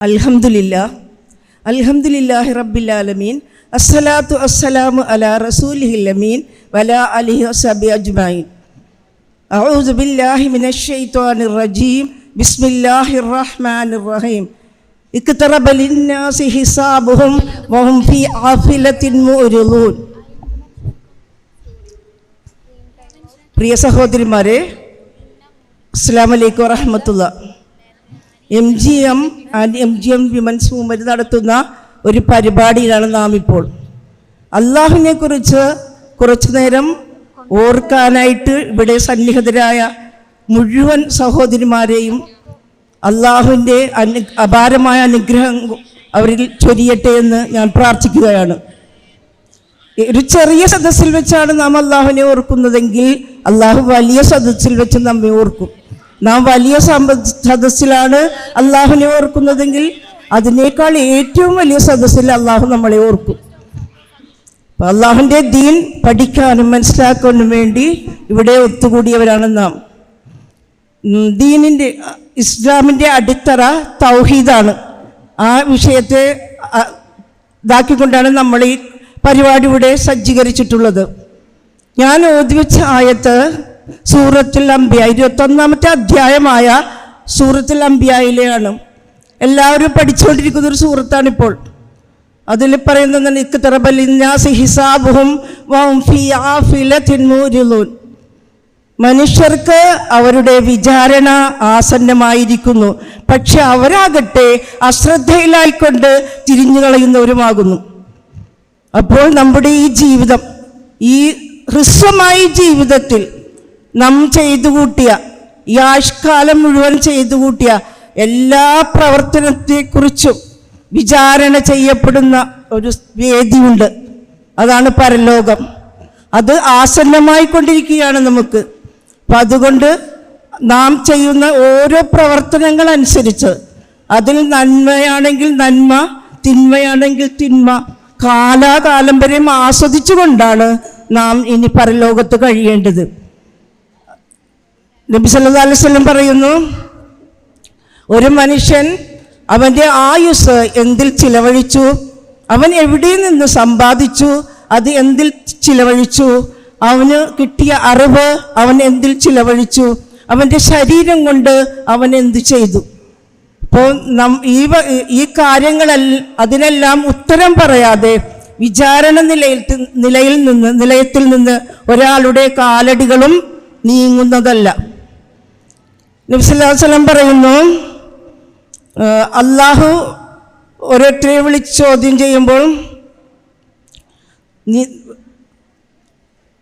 അൽഹംദുലില്ല അൽഹംദുലില്ലാഹി റബ്ബിൽ ആലമീൻ അസ്സലാത്തു അസ്സലാമു അലാ റസൂലിഹിൽ അമീൻ വലാ അലിഹി വസബി അജ്മഈൻ അഊദു ബില്ലാഹി മിനശ് ശൈത്വാനിർ റജീം ബിസ്മില്ലാഹിർ റഹ്മാനിർ റഹീം ഇക്തറബ ലിന്നാസി ഹിസാബുഹും വഹും ഫീ ആഫിലത്തിൻ മുഅ്രിദൂൻ പ്രിയ സഹോദരിമാരെ അസ്സാം വലൈക്കും വറഹമത്തുള്ള M G M and M G M women's movement നടത്തുന്ന ഒരു പരിപാടിയിലാണ് നാം ഇപ്പോൾ. അള്ളാഹുവിനെ കുറിച്ച് കുറച്ചു നേരം ഓർക്കാനായിട്ട് ഇവിടെ സന്നിഹിതരായ മുഴുവൻ സഹോദരിമാരെയും അള്ളാഹുവിന്റെ അനു അപാരമായ അനുഗ്രഹം അവരിൽ ചൊരിയട്ടെ എന്ന് ഞാൻ പ്രാർത്ഥിക്കുകയാണ്. ഒരു ചെറിയ സദസ്സിൽ വെച്ചാണ് നാം അള്ളാഹുവിനെ ഓർക്കുന്നതെങ്കിൽ അള്ളാഹു വലിയ സദസ്സിൽ വെച്ച് നമ്മെ ഓർക്കും. നാം വലിയ സദസ്സിലാണ് അള്ളാഹുവിനെ ഓർക്കുന്നതെങ്കിൽ അതിനേക്കാൾ ഏറ്റവും വലിയ സദസ്സിൽ അള്ളാഹു നമ്മളെ ഓർക്കും. അള്ളാഹുവിന്റെ ദീൻ പഠിക്കാനും മനസ്സിലാക്കാനും വേണ്ടി ഇവിടെ ഒത്തുകൂടിയവരാണ് നാം. ദീനിന്റെ ഇസ്ലാമിന്റെ അടിത്തറ തൗഹീദാണ്. ആ വിഷയത്തെ ഇതാക്കിക്കൊണ്ടാണ് നമ്മൾ ഈ പരിപാടി ഇവിടെ സജ്ജീകരിച്ചിട്ടുള്ളത്. ഞാൻ ഓതിവെച്ച ആയത്ത് സൂറത്തുൽ അംബിയ ഇരുപത്തൊന്നാമത്തെ അധ്യായമായ സൂറത്തുൽ അംബിയയിലെയാണ് എല്ലാവരും പഠിച്ചുകൊണ്ടിരിക്കുന്ന ഒരു സൂറത്താണിപ്പോൾ. അതിൽ പറയുന്നത് മനുഷ്യർക്ക് അവരുടെ വിചാരണ ആസന്നമായിരിക്കുന്നു. പക്ഷെ അവരാകട്ടെ അശ്രദ്ധയിലായിക്കൊണ്ട് തിരിഞ്ഞു കളയുന്നവരുമാകുന്നു. അപ്പോൾ നമ്മുടെ ഈ ജീവിതം ഈ ഹ്രസ്വമായ ജീവിതത്തിൽ നാം ചെയ്തു കൂട്ടിയ ഈ ആഷ്കാലം മുഴുവൻ ചെയ്തു കൂട്ടിയ എല്ലാ പ്രവർത്തനത്തെക്കുറിച്ചും വിചാരണ ചെയ്യപ്പെടുന്ന ഒരു വേദിയുണ്ട്. അതാണ് പരലോകം. അത് ആസന്നമായി കൊണ്ടിരിക്കുകയാണ് നമുക്ക്. അപ്പം അതുകൊണ്ട് നാം ചെയ്യുന്ന ഓരോ പ്രവർത്തനങ്ങൾ അനുസരിച്ച് അതിൽ നന്മയാണെങ്കിൽ നന്മ തിന്മയാണെങ്കിൽ തിന്മ കാലാകാലം വരെയും ആസ്വദിച്ചുകൊണ്ടാണ് നാം ഇനി പരലോകത്ത് കഴിയേണ്ടത്. നബി പറയുന്നു ഒരു മനുഷ്യൻ അവന്റെ ആയുസ് എന്തിൽ ചിലവഴിച്ചു? അവൻ എവിടെ നിന്ന് സമ്പാദിച്ചു? അത് എന്തിൽ ചിലവഴിച്ചു? അവന് കിട്ടിയ അറിവ് അവൻ എന്തിൽ ചിലവഴിച്ചു? അവന്റെ ശരീരം കൊണ്ട് അവൻ എന്ത് ചെയ്തു? അപ്പോൾ നം ഈ ഈ അതിനെല്ലാം ഉത്തരം പറയാതെ വിചാരണ നിലയിൽ നിലയിൽ നിന്ന് നിലയത്തിൽ നിന്ന് ഒരാളുടെ കാലടികളും നീങ്ങുന്നതല്ല. നബ്സല്ലാസ്ലം പറയുന്നു അള്ളാഹു ഓരോരുത്തരെ വിളിച്ച് ചോദ്യം ചെയ്യുമ്പോൾ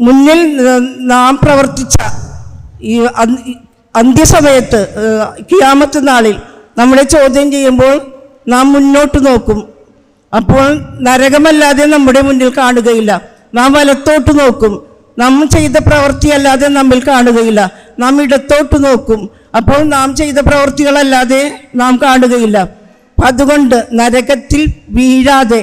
മുന്നിൽ നാം പ്രവർത്തിച്ച ഈ അന്ത്- ഈ അന്ത്യസമയത്ത് കിയാമത്ത് നാളിൽ നമ്മളെ ചോദ്യം ചെയ്യുമ്പോൾ നാം മുന്നോട്ട് നോക്കും. അപ്പോൾ നരകമല്ലാതെ നമ്മുടെ മുന്നിൽ കാണുകയില്ല. നാം വലത്തോട്ട് നോക്കും. നാം ചെയ്ത പ്രവൃത്തിയല്ലാതെ നമ്മിൽ കാണുകയില്ല. നാം ഇടത്തോട്ട് നോക്കും. അപ്പോൾ നാം ചെയ്ത പ്രവൃത്തികളല്ലാതെ നാം കാണുകയില്ല. അതുകൊണ്ട് നരകത്തിൽ വീഴാതെ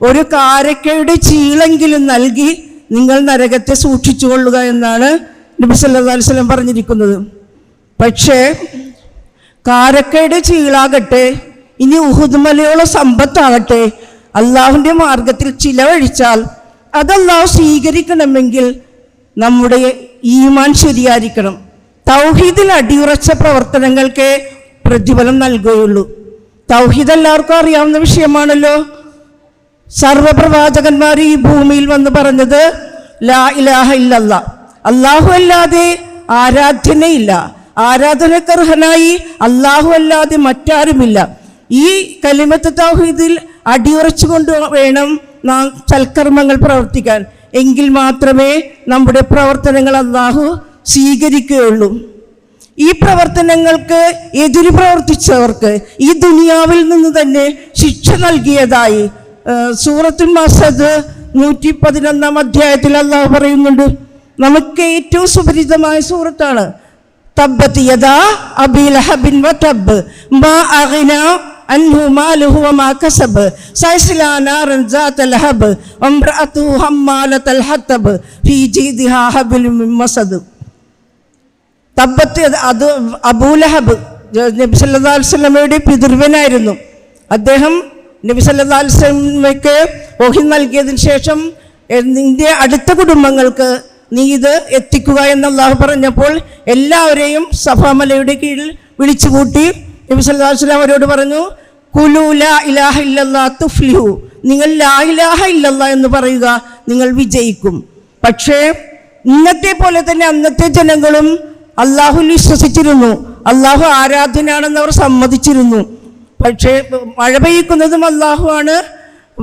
ഒരു കാരക്കയുടെ ചീളെങ്കിലും നൽകി നിങ്ങൾ നരകത്തെ സൂക്ഷിച്ചു കൊള്ളുക എന്നാണ് നബി സല്ലല്ലാഹു അലൈഹി വസല്ലം പറഞ്ഞിരിക്കുന്നത്. പക്ഷേ കാരക്കയുടെ ചീളാകട്ടെ ഇനി ഉഹുദ് മലയോളം സമ്പത്താകട്ടെ അള്ളാഹുവിന്റെ മാർഗത്തിൽ ചിലവഴിച്ചാൽ അത് സ്വീകരിക്കണമെങ്കിൽ നമ്മുടെ ഈമാൻ ശരിയായിരിക്കണം. തൗഹീദിൽ അടിയുറച്ച പ്രവർത്തനങ്ങൾക്ക് പ്രതിഫലം നൽകുകയുള്ളൂ. തൗഹീദ് എല്ലാവർക്കും അറിയാവുന്ന വിഷയമാണല്ലോ. സർവപ്രവാചകന്മാർ ഈ ഭൂമിയിൽ വന്ന് പറഞ്ഞത് ലാ ഇലാഹ ഇല്ലല്ല. അള്ളാഹു അല്ലാതെ ആരാധ്യനയില്ല. ആരാധനക്കർഹനായി അള്ളാഹു അല്ലാതെ മറ്റാരുമില്ല. ഈ കലിമത്ത് തൗഹീദിൽ അടിയുറച്ചുകൊണ്ട് വേണം നാം സൽക്കർമ്മങ്ങൾ പ്രവർത്തിക്കാൻ. എങ്കിൽ മാത്രമേ നമ്മുടെ പ്രവർത്തനങ്ങൾ അള്ളാഹു സ്വീകരിക്കുകയുള്ളൂ. ഈ പ്രവർത്തനങ്ങൾക്ക് എതിര് പ്രവർത്തിച്ചവർക്ക് ഈ ദുനിയാവിൽ നിന്ന് തന്നെ ശിക്ഷ നൽകിയതായി ആ, സൂറത്തുൽ മസദ് നൂറ്റി പതിനൊന്നാം അധ്യായത്തിൽ അള്ളാഹു പറയുന്നുണ്ട് നമുക്ക് ഏറ്റവും സുപരിചിതമായ സൂറത്താണ് തബ്ബത്ത് യദാ അബീ ലഹബിൻ വതബ് മാ അഗ്ന അൻഹു മാലുഹു വമാ കസബ് സയസ്ലാ നാറൻ ذات ലഹബ് വംറഅതുഹു ഹമ്മാലത്തൽ ഹത്തബ് ഫീ ജീദിഹാ ഹബ്ലുൻ മിൻ മസദ് തബ്ബത്ത് അത് അബൂലഹബ് നബി വസല്ലമയുടെ പിതൃവനായിരുന്നു. അദ്ദേഹം നബി വസല്ലമയ്ക്ക് ഓഹി നൽകിയതിന് ശേഷം നിന്റെ അടുത്ത കുടുംബങ്ങൾക്ക് നീ ഇത് എത്തിക്കുക എന്ന് അള്ളാഹു പറഞ്ഞപ്പോൾ എല്ലാവരെയും സഫാമലയുടെ കീഴിൽ വിളിച്ചുകൂട്ടി നബി സല്ലല്ലാഹു അലൈഹി വസല്ലം അവരോട് പറഞ്ഞു കുലു ലാ ഇലാഹ ഇല്ലല്ലാ തുഫ്ലിഹു. നിങ്ങൾ ലാ ഇലാഹ ഇല്ലല്ല എന്ന് പറയുക നിങ്ങൾ വിജയിക്കും. പക്ഷേ ഇന്നത്തെ പോലെ തന്നെ അന്നത്തെ ജനങ്ങളും അള്ളാഹുൽ വിശ്വസിച്ചിരുന്നു. അള്ളാഹു ആരാധനയാണെന്ന് അവർ സമ്മതിച്ചിരുന്നു. പക്ഷേ മഴ പെയ്യിക്കുന്നതും അള്ളാഹുവാണ്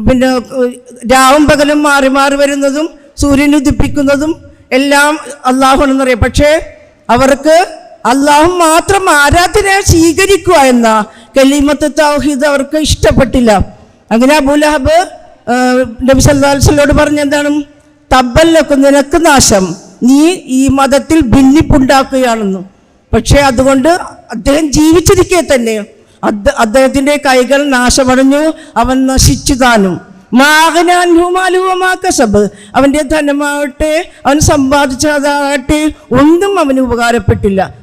പിന്നെ രാവും പകലും മാറി മാറി വരുന്നതും സൂര്യൻ ഉദിപ്പിക്കുന്നതും എല്ലാം അള്ളാഹുണെന്നറിയാം പക്ഷേ അവർക്ക് അള്ളാഹു മാത്രം ആരാധന സ്വീകരിക്കുക എന്ന കലീമത്ത് തൗഹീദ് അവർക്ക് ഇഷ്ടപ്പെട്ടില്ല. അങ്ങനെ അബുലഹബ് നബി സല്ലാസ്ലോട് പറഞ്ഞ എന്താണ് തബ്ബല്ലൊക്കെ നിനക്ക് നാശം. നീ ഈ മതത്തിൽ ഭിന്നിപ്പുണ്ടാക്കുകയാണെന്നും. പക്ഷേ അതുകൊണ്ട് അദ്ദേഹം ജീവിച്ചിരിക്കെ തന്നെ. അദ്ദ- അദ്ദേഹത്തിന്റെ കൈകൾ നാശമടഞ്ഞു അവൻ നശിച്ചു താനും മാകനാൻഹുമാലുവമാക്കസബ് അവന്റെ ധനമാവട്ടെ അവൻ സമ്പാദിച്ചതാകട്ടെ ഒന്നും അവന് ഉപകാരപ്പെട്ടില്ല.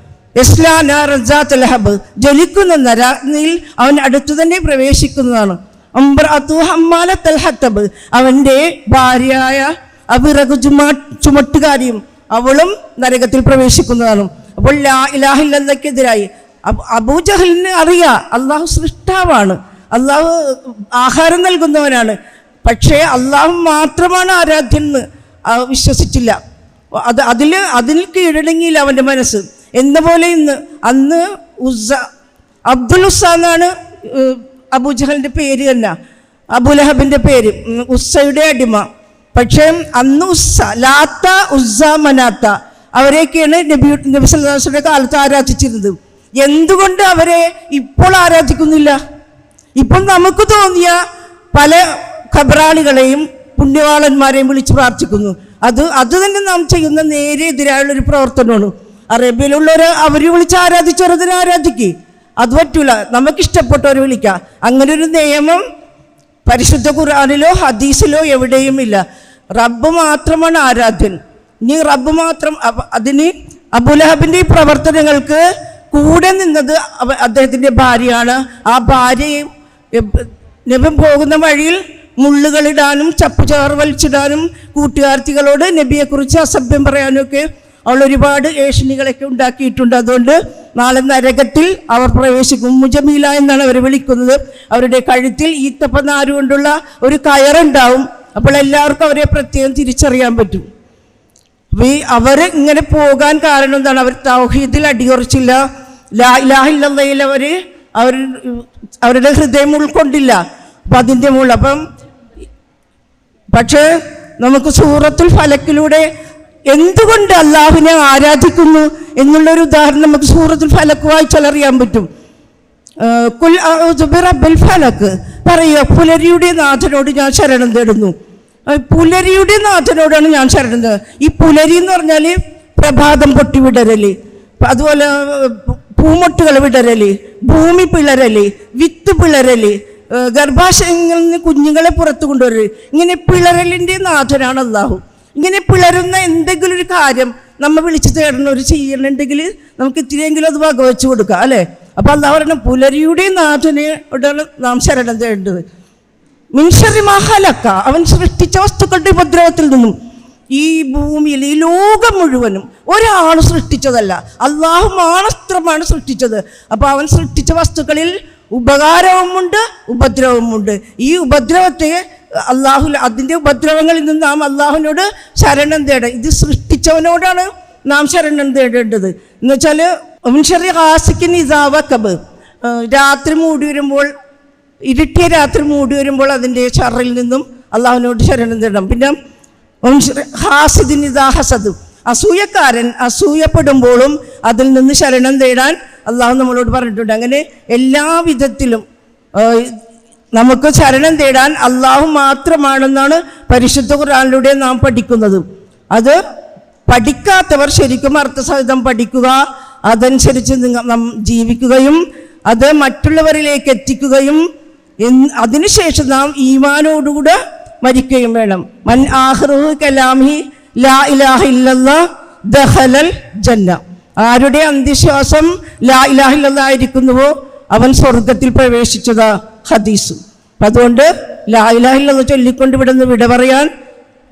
ഇസ്ലാന റസാത്ത് ജലിക്കുന്ന നരാഗ്നിയിൽ അവൻ അടുത്തു തന്നെ പ്രവേശിക്കുന്നതാണ്. അംബ്രാത്തു ഹമ്മാല ഹത്തബ്. അവന്റെ ഭാര്യയായ അബിറകു ചുമാ ചുമട്ടുകാരിയും അവളും നരകത്തിൽ പ്രവേശിക്കുന്നതാണ് അപ്പോൾ ലാ അബൂജഹലിന് അറിയാം. അള്ളാഹു സൃഷ്ടാവാണ്. അള്ളാഹു ആഹാരം നൽകുന്നവനാണ്. പക്ഷേ അള്ളാഹു മാത്രമാണ് ആരാധ്യൻ എന്ന് വിശ്വസിച്ചില്ല. അത് അതിൽ അതിൽ കീഴടങ്ങിയില്ല അവന്റെ മനസ്സ്. എന്ന പോലെ ഇന്ന് അന്ന് ഉസ അബ്ദുൽ ഉസ്സ എന്നാണ് അബൂജഹലിന്റെ പേര് തന്നെ. അബുലഹബിന്റെ പേര്. ഉസ്സയുടെ അടിമ. പക്ഷേ അന്ന് ഉസ്സ ലാത്ത ഉസ്സ മനാത്ത അവരെയൊക്കെയാണ് നബി നബി സല്ലാസ്ലിയുടെ കാലത്ത് ആരാധിച്ചിരുന്നത്. എന്തുകൊണ്ട് അവരെ ഇപ്പോൾ ആരാധിക്കുന്നില്ല? ഇപ്പം നമുക്ക് തോന്നിയ പല ഖബറാളികളെയും പുണ്യവാളന്മാരെയും വിളിച്ച് പ്രാർത്ഥിക്കുന്നു. അത് അത് തന്നെ നാം ചെയ്യുന്ന നേരെ എതിരായുള്ള ഒരു പ്രവർത്തനമാണ്. അറേബ്യയിലുള്ളവർ അവർ വിളിച്ച് ആരാധിച്ചവരതിനെ ആരാധിക്കുക അത് പറ്റൂല. നമുക്കിഷ്ടപ്പെട്ടവർ വിളിക്കാം. അങ്ങനെ ഒരു നിയമം പരിശുദ്ധ ഖുർആാനിലോ ഹദീസിലോ എവിടെയും ഇല്ല. റബ്ബ് മാത്രമാണ് ആരാധ്യൻ. ഇനി റബ്ബ് മാത്രം അതിന് അബുലഹബിന്റെ ഈ പ്രവർത്തനങ്ങൾക്ക് കൂടെ നിന്നത് അദ്ദേഹത്തിന്റെ ഭാര്യയാണ്. ആ ഭാര്യയും നബി പോകുന്ന വഴിയിൽ മുള്ളുകളിടാനും ചപ്പുചാർ വലിച്ചിടാനും കൂട്ടുകാർത്തികളോട് നബിയെക്കുറിച്ച് അസഭ്യം പറയാനൊക്കെ അവൾ ഒരുപാട് ഏഷണികളൊക്കെ ഉണ്ടാക്കിയിട്ടുണ്ട്. അതുകൊണ്ട് നാളെ നരകത്തിൽ അവർ പ്രവേശിക്കും. മുജമീല എന്നാണ് അവർ വിളിക്കുന്നത്. അവരുടെ കഴുത്തിൽ ഈത്തപ്പ നാര് കൊണ്ടുള്ള ഒരു കയറുണ്ടാവും അപ്പോൾ എല്ലാവർക്കും അവരെ പ്രത്യേകം തിരിച്ചറിയാൻ പറ്റും. ഈ അവർ ഇങ്ങനെ പോകാൻ കാരണം എന്താണ്? അവർ തൗഹീദിൽ അടിയുറച്ചില്ല. ലാ ഇലാഹില്ലയിൽ അവർ അവർ അവരുടെ ഹൃദയം ഉൾക്കൊണ്ടില്ല. അപ്പം അതിന്റെ മുകളിൽ അപ്പം പക്ഷേ നമുക്ക് സൂറത്തുൽ ഫലക്കിലൂടെ എന്തുകൊണ്ട് അള്ളാഹുവിനെ ആരാധിക്കുന്നു എന്നുള്ളൊരു ഉദാഹരണം നമുക്ക് സൂറത്തുൽ ഫലക്ക് വായിച്ചാൽ അറിയാൻ പറ്റും കുൽ അഊദു ബിറബ്ബിൽ ഫലക്ക് പറയുക പുലരിയുടെ നാഥനോട് ഞാൻ ശരണം തേടുന്നു. പുലരിയുടെ നാഥനോടാണ് ഞാൻ ശരണം തേടുന്നത് ഈ പുലരി എന്ന് പറഞ്ഞാൽ പ്രഭാതം പൊട്ടി വിടരൽ. അതുപോലെ പൂമൊട്ടുകൾ വിടരൽ ഭൂമി പിളരൽ വിത്ത് പിളരൽ ഗർഭാശയങ്ങളിൽ നിന്ന് കുഞ്ഞുങ്ങളെ പുറത്തു കൊണ്ടുവരൽ. ഇങ്ങനെ പിളരലിന്റെ നാഥനാണ് അള്ളാഹു ഇങ്ങനെ പിളരുന്ന എന്തെങ്കിലും ഒരു കാര്യം നമ്മൾ വിളിച്ചു തേടണം ഒരു ചെയ്യണമെങ്കിൽ നമുക്ക് ഇത്തിരിയെങ്കിലും അത് വകവെച്ച് കൊടുക്കാം അല്ലേ? അപ്പം അള്ളാഹു പറയണം പുലരിയുടെ നാഥനോടാണ് നാം ശരണം തേടേണ്ടത്. മിൻഷറി മഹലക്ക അവൻ സൃഷ്ടിച്ച വസ്തുക്കളുടെ ഉപദ്രവത്തിൽ നിന്നും ഈ ഭൂമിയിൽ ഈ ലോകം മുഴുവനും ഒരാൾ സൃഷ്ടിച്ചതല്ല. അള്ളാഹു മാണസ്ത്രമാണ് സൃഷ്ടിച്ചത്. അപ്പോൾ അവൻ സൃഷ്ടിച്ച വസ്തുക്കളിൽ ഉപകാരവുമുണ്ട് ഉപദ്രവമുണ്ട് ഈ ഉപദ്രവത്തെ അള്ളാഹു അതിന്റെ ഉപദ്രവങ്ങളിൽ നിന്ന് നാം അള്ളാഹുവിനോട് ശരണം തേട. ഇത് സൃഷ്ടിച്ചവനോടാണ് നാം ശരണം തേടേണ്ടത്. എന്ന് വെച്ചാൽ മിൻഷറി ഹാസിക്കിൻ കബ് രാത്രി മൂടി വരുമ്പോൾ ഇരുട്ടിയ രാത്രി മൂടി വരുമ്പോൾ അതിന്റെ ഷറിൽ നിന്നും അള്ളാഹുവിനോട് ശരണം തേടണം. പിന്നെ ഹാസിദിൻ ഇതാ ഹസദ്. അസൂയക്കാരൻ അസൂയപ്പെടുമ്പോഴും അതിൽ നിന്ന് ശരണം തേടാൻ അള്ളാഹു നമ്മളോട് പറഞ്ഞിട്ടുണ്ട്. അങ്ങനെ എല്ലാ വിധത്തിലും നമുക്ക് ശരണം തേടാൻ അള്ളാഹു മാത്രമാണെന്നാണ് പരിശുദ്ധ ഖുറാനിലൂടെ നാം പഠിക്കുന്നത്. അത് പഠിക്കാത്തവർ ശരിക്കും അർത്ഥസഹിതം പഠിക്കുക അതനുസരിച്ച് നാം ജീവിക്കുകയും അത് മറ്റുള്ളവരിലേക്ക് എത്തിക്കുകയും അതിനുശേഷം നാം ഈമാനോടുകൂടെ മരിക്കുകയും വേണം. മൻ ആഹ്റു കലാമി ലാ ഇലാഹ ദഹലൽ ജന്ന. ആരുടെ അന്ധവിശ്വാസം ലാ ഇലാഹില്ലായിരിക്കുന്നുവോ അവൻ സ്വർഗത്തിൽ പ്രവേശിച്ചതാ. ഹദീസും. അപ്പം അതുകൊണ്ട് ലായിലാഹില്ലെന്ന് ചൊല്ലിക്കൊണ്ട് ഇവിടെ നിന്ന് വിട പറയാൻ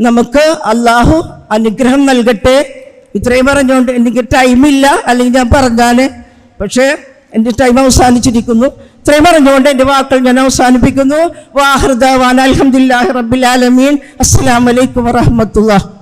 നമുക്ക് അള്ളാഹു അനുഗ്രഹം നൽകട്ടെ. ഇത്രയും പറഞ്ഞുകൊണ്ട് എനിക്ക് ടൈമില്ല അല്ലെങ്കിൽ ഞാൻ പറഞ്ഞാൽ പക്ഷേ എന്റെ ടൈം അവസാനിച്ചിരിക്കുന്നു. ഇത്രയും പറഞ്ഞുകൊണ്ട് എന്റെ വാക്കുകൾ ഞാൻ അവസാനിപ്പിക്കുന്നു. വാഹൃദാൻ അലഹമുല്ലാ റബ്ബിൽ ആലമീൻ. അസ്സാം വലൈക്കും വറഹമത്തുള്ള